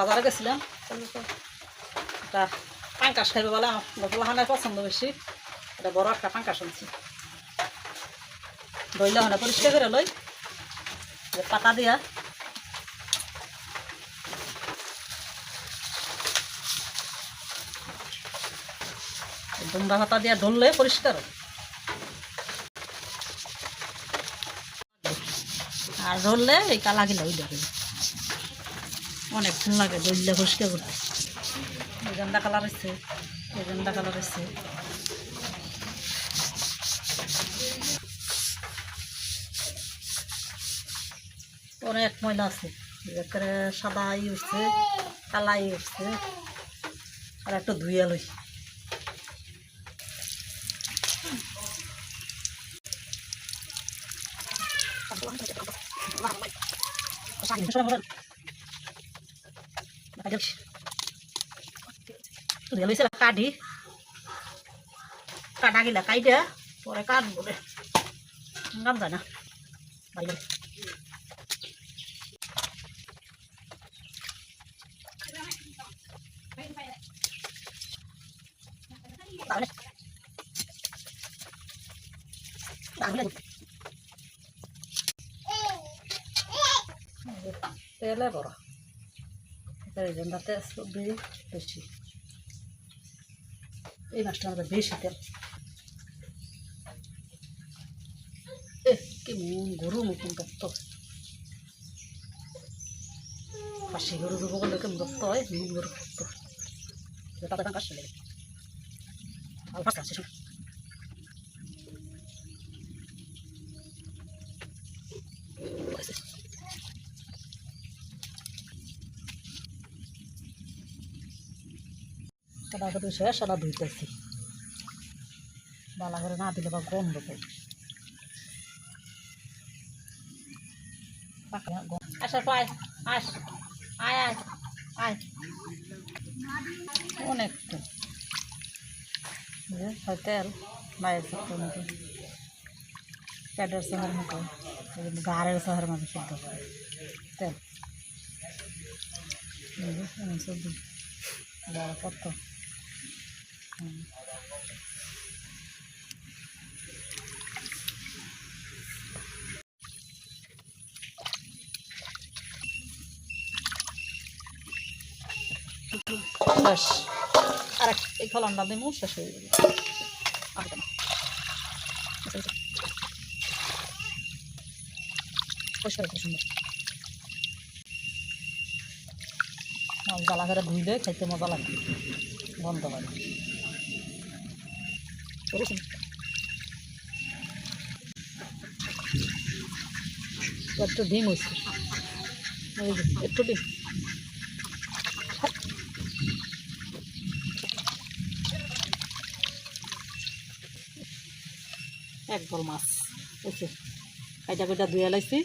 বাজারে গেছিলাম। এটা পাঙ্কাশ খাইবে বলে আমার গোপলাহানের পছন্দ বেশি। এটা বড় একটা পাঙ্কাশ আনছি। ধরলে হয় না পরিষ্কার করে লই। পাতা দিয়া। দুমড়া পাতা দিয়া ধরলে পরিষ্কার। আর ধরলে এই কালা গিলা ওই দেখে অনেকক্ষণ লাগে ধরলে পরিষ্কার করতে এজেন্ডা কালার হচ্ছে এজেন্ডা কালার হচ্ছে অনেক ময়লা আছে একেবারে সাদা ই উঠছে কালা ই উঠছে আর একটু ধুয়ে লই। ধুয়ে লইছে কাটি কাটা গিলা কাইটা পরে কাটবো রে গাম যায় না বাইরে তাহলে তাহলে তেলে বড় এই তেল বেশি। এই মাছটা আমাদের বেশি তেল। কি মন গরু মতন দত্ত। পাশে গরু দেবো বলে কেমন দত্ত হয় মন গরু দত্ত। তাদের কাজ চলে আর শুধু শেষ সাদা ধুইতেছি। বালা করে না দিলে বা গন্ধ পাই। আস আয় আয় আয় অনেক তেল সত্য মতো। প্যাডের শহর গাড়ের শুদ্ধ। তেল। কত। ব্যাস আর এই ফলনটা দিমু, শেষ হয়ে যাবে। জ্বালা করে ধুইলে খাইতে মজা লাগে, গন্ধ হয় রসুন একটু ডিম হয়েছে? একটু ডিম। এক বল মাছ। হয়েছে কাইটা কাইটা ধুয়ে লাইছি